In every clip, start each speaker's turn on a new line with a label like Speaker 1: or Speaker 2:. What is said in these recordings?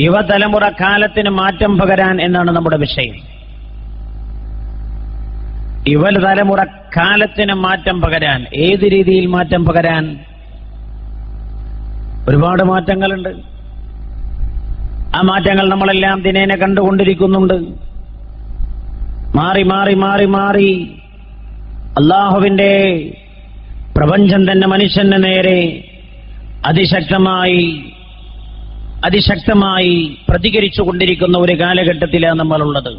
Speaker 1: യുവതലമുറ കാലത്തിന് മാറ്റം പകരാൻ എന്നാണ് നമ്മുടെ വിഷയം. യുവതലമുറ കാലത്തിന് മാറ്റം പകരാൻ ഏത് രീതിയിൽ മാറ്റം പകരാൻ ഒരുപാട് മാറ്റങ്ങളുണ്ട്. ആ മാറ്റങ്ങൾ നമ്മളെല്ലാം ദിനേനെ കണ്ടുകൊണ്ടിരിക്കുന്നുണ്ട്. മാറി മാറി മാറി മാറി അള്ളാഹുവിന്റെ പ്രപഞ്ചം തന്നെ മനുഷ്യന് നേരെ അതിശക്തമായി അതിശക്തമായി പ്രതികരിച്ചു കൊണ്ടിരിക്കുന്ന ഒരു കാലഘട്ടത്തിലാണ് നമ്മളുള്ളത്.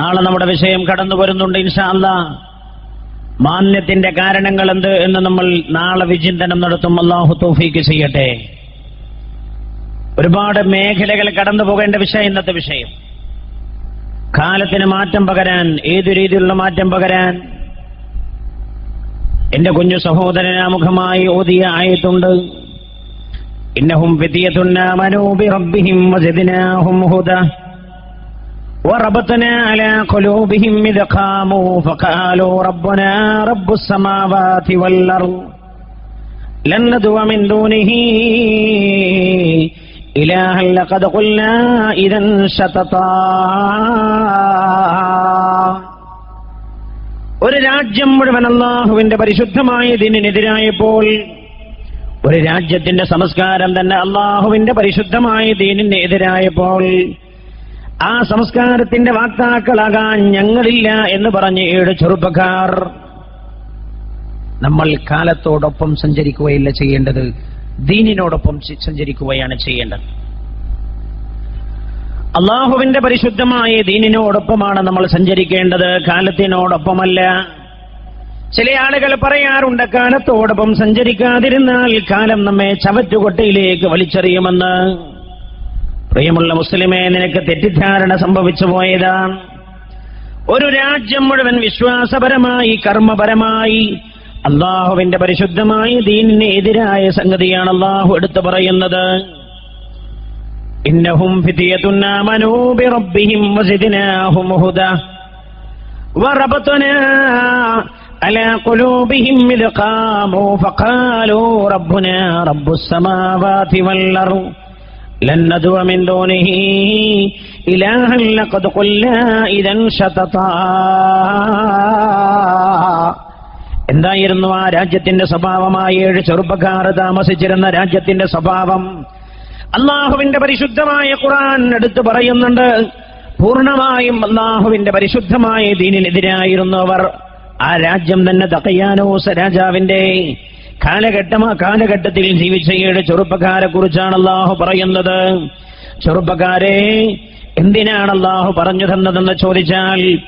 Speaker 1: നാളെ നമ്മുടെ വിഷയം കടന്നു വരുന്നുണ്ട് ഇൻഷാല്ല മാന്യത്തിന്റെ കാരണങ്ങൾ എന്ത് എന്ന് നമ്മൾ നാളെ വിചിന്തനം നടത്തും. അള്ളാഹു തോഫീക്ക് ചെയ്യട്ടെ. ഒരുപാട് മേഖലകൾ കടന്നു പോകേണ്ട വിഷയം ഇന്നത്തെ വിഷയം. കാലത്തിന് മാറ്റം പകരാൻ ഏതു രീതിയിലുള്ള മാറ്റം പകരാൻ? എന്റെ കുഞ്ഞു സഹോദരനാമുഖമായി ഓതിയ ആയത്തുണ്ട്. ഇന്നഹും ഫിതിയത്തുന്നാമനൂബി റബ്ബിഹിം വസിദ്നാഹും ഹുദ وربطنا على قلوبهم إذ قاموا فقالوا ربنا رب السماوات والأرض لن ندعو من دونه إلها لقد قلنا إذا شططا ഒരു രാജ്യം മുഴുവൻ അള്ളാഹുവിന്റെ പരിശുദ്ധമായ ദീനിനെതിരായപ്പോൾ ഒരു രാജ്യത്തിന്റെ സംസ്കാരം തന്നെ അള്ളാഹുവിന്റെ പരിശുദ്ധമായ ദീനിന് എതിരായപ്പോൾ ആ സംസ്കാരത്തിന്റെ വാക്താക്കളാകാൻ ഞങ്ങളില്ല എന്ന് പറഞ്ഞ് ഏഴ് ചെറുപ്പക്കാർ നമ്മൾ കാലത്തോടൊപ്പം സഞ്ചരിക്കുകയല്ല ചെയ്യേണ്ടത് ദീനിനോടൊപ്പം സഞ്ചരിക്കുകയാണ് ചെയ്യേണ്ടത്. അള്ളാഹുവിന്റെ പരിശുദ്ധമായ ദീനിനോടൊപ്പമാണ് നമ്മൾ സഞ്ചരിക്കേണ്ടത് കാലത്തിനോടൊപ്പമല്ല. ചില ആളുകൾ പറയാറുണ്ട് കാലത്തോടൊപ്പം സഞ്ചരിക്കാതിരുന്നാൽ കാലം നമ്മെ ചവറ്റുകൊട്ടയിലേക്ക് വലിച്ചെറിയുമെന്ന്. പ്രിയമുള്ള മുസ്ലിമെ നിനക്ക് തെറ്റിദ്ധാരണ സംഭവിച്ചു പോയതാ ഒരു രാജ്യം മുഴുവൻ വിശ്വാസപരമായി കർമ്മപരമായി അള്ളാഹുവിന്റെ പരിശുദ്ധമായ ദീനിന് എതിരായ സംഗതിയാണ് അള്ളാഹു എടുത്തു പറയുന്നത്. ഇന്നഹും വസിദിനാഹും على قلوبهم إذ قاموا فقالوا ربنا رب السماوات والأرض لن ندعو من دونه إلها لقد قلنا إذا شططا എന്തായിരുന്നു ആ രാജ്യത്തിന്റെ സ്വഭാവമായ ഏഴ് ചെറുപ്പക്കാർ താമസിച്ചിരുന്ന രാജ്യത്തിന്റെ സ്വഭാവം അള്ളാഹുവിന്റെ പരിശുദ്ധമായ ഖുർആൻ എടുത്തു പറയുന്നുണ്ട് പൂർണ്ണമായും അള്ളാഹുവിന്റെ പരിശുദ്ധമായ ദീനിനെതിരായിരുന്നു അവർ ആ രാജ്യം തന്നെ തക്കയാനോസ രാജാവിന്റെ കാലഘട്ടം ആ കാലഘട്ടത്തിൽ ജീവിച്ചയുടെ ചെറുപ്പക്കാരെ കുറിച്ചാണ് അള്ളാഹു പറയുന്നത്. ചെറുപ്പക്കാരെ എന്തിനാണ് അള്ളാഹു പറഞ്ഞു തന്നതെന്ന് ചോദിച്ചാൽ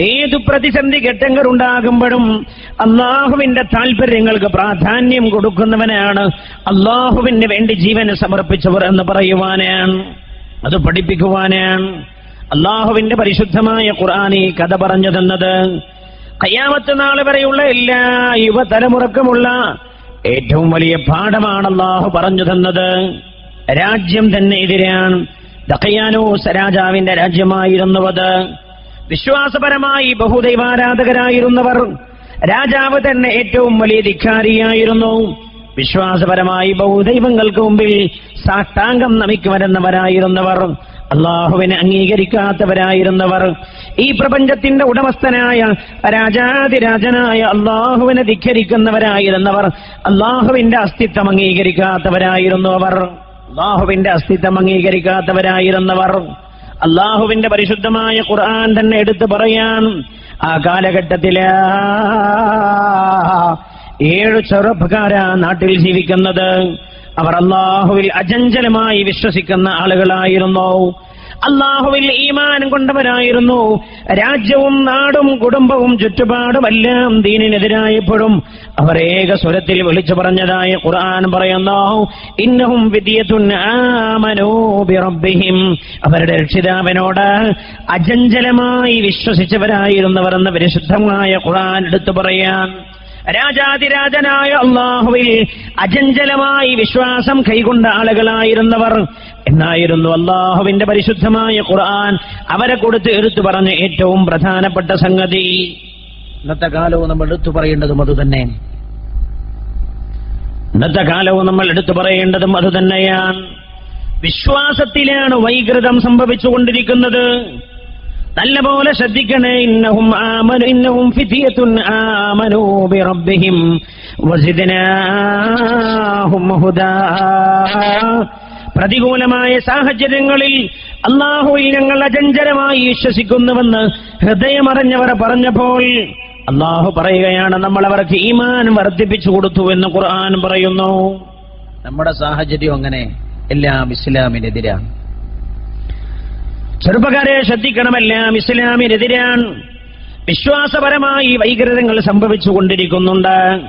Speaker 1: ഏതു പ്രതിസന്ധി ഘട്ടങ്ങൾ ഉണ്ടാകുമ്പോഴും അള്ളാഹുവിന്റെ താല്പര്യങ്ങൾക്ക് പ്രാധാന്യം കൊടുക്കുന്നവനാണ് അള്ളാഹുവിന് വേണ്ടി ജീവനെ സമർപ്പിച്ചവർ എന്ന് പറയുവാനാണ് അത് പഠിപ്പിക്കുവാനാണ്. അള്ളാഹുവിന്റെ പരിശുദ്ധമായ ഖുർആൻ ഈ കഥ പറഞ്ഞു തന്നത് കയ്യാമത്ത് നാളെ വരെയുള്ള എല്ലാ യുവതലമുറക്കുമുള്ള ഏറ്റവും വലിയ പാഠമാണ് അള്ളാഹു പറഞ്ഞു തന്നത് രാജ്യം തന്നെ എതിരാണ്. ദഖയാനൂസ് രാജാവിന്റെ രാജ്യമായിരുന്നുവത്. വിശ്വാസപരമായി ബഹുദൈവാരാധകരായിരുന്നവർ. രാജാവ് തന്നെ ഏറ്റവും വലിയ ധിക്കാരിയായിരുന്നു. വിശ്വാസപരമായി ബഹുദൈവങ്ങൾക്ക് മുമ്പിൽ സാഷ്ടാംഗം നമിക്കുവരുന്നവരായിരുന്നവർ. അള്ളാഹുവിനെ അംഗീകരിക്കാത്തവരായിരുന്നവർ. ഈ പ്രപഞ്ചത്തിന്റെ ഉടമസ്ഥനായ രാജാതിരാജനായ അള്ളാഹുവിനെ ധിഖരിക്കുന്നവരായിരുന്നവർ. അള്ളാഹുവിന്റെ അസ്തിത്വം അംഗീകരിക്കാത്തവരായിരുന്നു അവർ. അള്ളാഹുവിന്റെ അസ്തിത്വം അംഗീകരിക്കാത്തവരായിരുന്നവർ. അള്ളാഹുവിന്റെ പരിശുദ്ധമായ ഖുർആൻ തന്നെ എടുത്തു പറയാൻ ആ കാലഘട്ടത്തിലെ ഏഴ് ചെറുപ്പക്കാരാ നാട്ടിൽ ജീവിക്കുന്നത്. അവർ അള്ളാഹുവിൽ അചഞ്ചലമായി വിശ്വസിക്കുന്ന ആളുകളായിരുന്നു. അള്ളാഹുവിൽ ഈമാനം കൊണ്ടവരായിരുന്നു. രാജ്യവും നാടും കുടുംബവും ചുറ്റുപാടുമെല്ലാം ദീനിനെതിരായപ്പോഴും അവർ ഏക സ്വരത്തിൽ വിളിച്ചു പറഞ്ഞതായ ഖുർആൻ പറയുന്നു. ഇന്നഹും ബിറബ്ബിഹിം. അവരുടെ രക്ഷിതാവിനോട് അചഞ്ചലമായി വിശ്വസിച്ചവരായിരുന്നവർ എന്ന് പരിശുദ്ധമായ ഖുർആൻ എടുത്തു പറയാൻ രാജാതിരാജനായ അള്ളാഹുവിൽ അചഞ്ചലമായി വിശ്വാസം കൈകൊണ്ട ആളുകളായിരുന്നവർ. എന്നായിരുന്നു അള്ളാഹുവിന്റെ പരിശുദ്ധമായ ഖുർആൻ അവരെ കൊടുത്ത് എടുത്തു പറഞ്ഞ ഏറ്റവും പ്രധാനപ്പെട്ട സംഗതി. ഇന്നത്തെ കാലവും നമ്മൾ എടുത്തു പറയേണ്ടതും അതുതന്നെ ഇന്നത്തെ കാലവും നമ്മൾ എടുത്തു പറയേണ്ടതും അതുതന്നെയാണ് വിശ്വാസത്തിലാണ് വൈകൃതം സംഭവിച്ചുകൊണ്ടിരിക്കുന്നത്. നല്ലപോലെ ശ്രദ്ധിക്കണേ. ഇന്നഹും ആമനു ഇന്നഹും ഫിതിയത്തുൻ ആമനു ബിറബ്ബിഹിം വസിദനാഹും ഹുദാ. പ്രതികൂലമായ സാഹചര്യങ്ങളിൽ അള്ളാഹുവിൽ ഞങ്ങൾ അചഞ്ചലമായി വിശ്വസിക്കുന്നുവെന്ന് ഹൃദയമറിഞ്ഞവർ പറഞ്ഞപ്പോൾ അള്ളാഹു പറയുകയാണ് നമ്മൾ അവർക്ക് ഈമാൻ വർദ്ധിപ്പിച്ചു കൊടുത്തു എന്ന് ഖുർആൻ പറയുന്നു.
Speaker 2: നമ്മുടെ സാഹചര്യം അങ്ങനെ എല്ലാം ഇസ്ലാമിനെതിരാണ്.
Speaker 1: ചെറുപ്പക്കാരെ ശ്രദ്ധിക്കണമെല്ലാം. ഇസ്ലാമിനെതിരാണ്. വിശ്വാസപരമായി വൈകൃതങ്ങൾ സംഭവിച്ചുകൊണ്ടിരിക്കുന്നുണ്ട്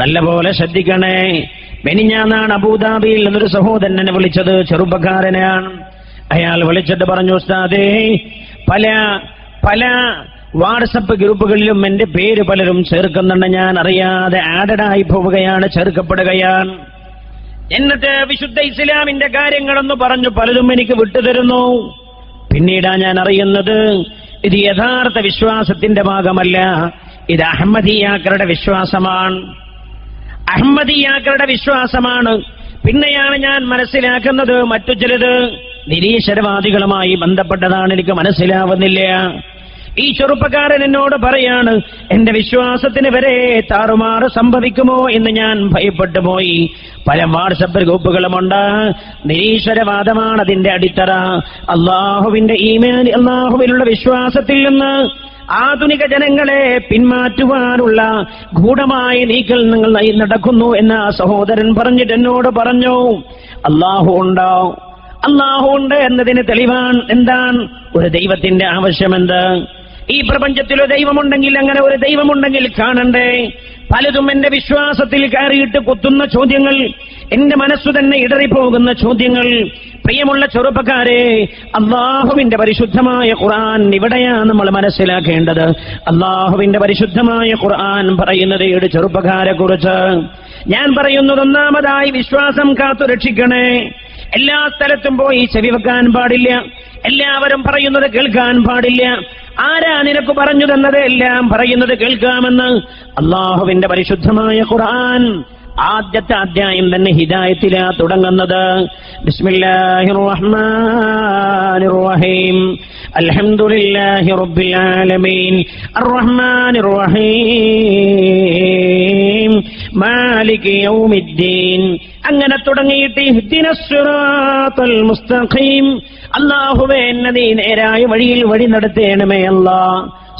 Speaker 1: നല്ലപോലെ ശ്രദ്ധിക്കണേ. മെനിഞ്ഞാന്നാണ് അബൂദാബിയിൽ നിന്നൊരു സഹോദരൻ എന്നെ വിളിച്ചത്. ചെറുപ്പക്കാരനാണ് അയാൾ വിളിച്ചിട്ട് പറഞ്ഞു ഉസ്താദേ പല പല വാട്സപ്പ് ഗ്രൂപ്പുകളിലും എന്റെ പേര് പലരും ചേർക്കുന്നുണ്ട്. ഞാൻ അറിയാതെ ആഡഡായി പോവുകയാണ് ചേർക്കപ്പെടുകയാണ്. എന്നിട്ട് വിശുദ്ധ ഇസ്ലാമിന്റെ കാര്യങ്ങളെന്ന് പറഞ്ഞു പലരും എനിക്ക് വിട്ടുതരുന്നു. പിന്നീടാ ഞാൻ അറിയുന്നത് ഇത് യഥാർത്ഥ വിശ്വാസത്തിന്റെ ഭാഗമല്ല. ഇത് അഹമ്മദിയാക്കളുടെ വിശ്വാസമാണ്. അഹമ്മദിയാക്കളുടെ വിശ്വാസമാണ്. പിന്നെയാണ് ഞാൻ മനസ്സിലാക്കുന്നത് മറ്റു ചിലത് നിരീശ്വരവാദികളുമായി ബന്ധപ്പെട്ടതാണ് എനിക്ക് മനസ്സിലാവുന്നില്ല. ഈ ചെറുപ്പക്കാരൻ എന്നോട് പറയാണ് എന്റെ വിശ്വാസത്തിന് വരെ താറുമാറ് സംഭവിക്കുമോ എന്ന് ഞാൻ ഭയപ്പെട്ടു പോയി. പല വാട്സപ്പ് ഗ്രൂപ്പുകളുമുണ്ട്. നിരീശ്വരവാദമാണ് അതിന്റെ അടിത്തറ. അള്ളാഹുവിന്റെ ഈമേൻ അള്ളാഹുവിനുള്ള വിശ്വാസത്തിൽ നിന്ന് ആധുനിക ജനങ്ങളെ പിന്മാറ്റുവാനുള്ള ഗൂഢമായ നീക്കൽ നിങ്ങൾ നടക്കുന്നു എന്ന് ആ സഹോദരൻ പറഞ്ഞിട്ട് എന്നോട് പറഞ്ഞു. അള്ളാഹു ഉണ്ടോ? അള്ളാഹു ഉണ്ട് എന്നതിന് തെളിവാൻ എന്താണ്? ഒരു ദൈവത്തിന്റെ ആവശ്യമെന്ത്? ഈ പ്രപഞ്ചത്തിലൊരു ദൈവമുണ്ടെങ്കിൽ അങ്ങനെ ഒരു ദൈവമുണ്ടെങ്കിൽ കാണണ്ടേ? പലതും എന്റെ വിശ്വാസത്തിൽ കയറിയിട്ട് കുത്തുന്ന ചോദ്യങ്ങൾ എന്റെ മനസ്സു തന്നെ ഇടറിപ്പോകുന്ന ചോദ്യങ്ങൾ. പ്രിയമുള്ള ചെറുപ്പക്കാരെ അള്ളാഹുവിന്റെ പരിശുദ്ധമായ ഖുർആൻ ഇവിടെയാ നമ്മൾ മനസ്സിലാക്കേണ്ടത്. അള്ളാഹുവിന്റെ പരിശുദ്ധമായ ഖുർആൻ പറയുന്നത് ഏട് ചെറുപ്പക്കാരെ കുറിച്ച്? ഞാൻ പറയുന്നത് ഒന്നാമതായി വിശ്വാസം കാത്തു രക്ഷിക്കണേ. എല്ലാ സ്ഥലത്തും പോയി ചെവി വെക്കാൻ പാടില്ല. എല്ലാവരും പറയുന്നത് കേൾക്കാൻ പാടില്ല. ആരാ നിനക്ക് പറഞ്ഞു തന്നത് എല്ലാം പറയുന്നത് കേൾക്കാമെന്ന് അള്ളാഹുവിന്റെ പരിശുദ്ധമായ ഖുർആൻ ആദ്യത്തെ അധ്യായം തന്നെ ഹിദായത്തിലാ തുടങ്ങുന്നത്. ബിസ്മില്ലാഹിർ റഹ്മാനിർ റഹീം അൽഹംദുലില്ലാഹി റബ്ബിൽ ആലമീൻ അർറഹ്മാനിർ റഹീം മാലിക് യൗമിദ്ദീൻ. അങ്ങനെ തുടങ്ങിയിട്ട് മുസ്തഖീം. അല്ലാഹുവേ എന്നെ നീ നേരായ വഴിയിൽ വഴി നടത്തേണമേ അല്ല.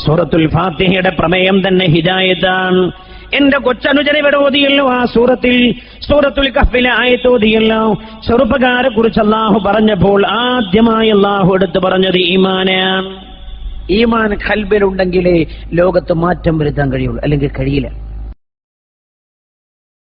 Speaker 1: സൂറത്തുൽ ഫാത്തിഹയുടെ പ്രമേയം തന്നെ ഹിദായത്താണ്. എന്റെ കൊച്ചനുജനെ ഇവിടെ ഓതിയല്ലോ ആ സൂറത്തിൽ. സൂറത്തുൽ കഫിലെ ആയത്തോതിയല്ലോ ചെറുപ്പക്കാരെ കുറിച്ച് അള്ളാഹു പറഞ്ഞപ്പോൾ ആദ്യമായി അള്ളാഹു എടുത്ത് പറഞ്ഞത് ഈമാനാണ്.
Speaker 2: ഈമാൻ ഖൽബിലുണ്ടെങ്കിലേ ലോകത്ത് മാറ്റം വരുത്താൻ കഴിയുള്ളൂ അല്ലെങ്കിൽ കഴിയില്ല.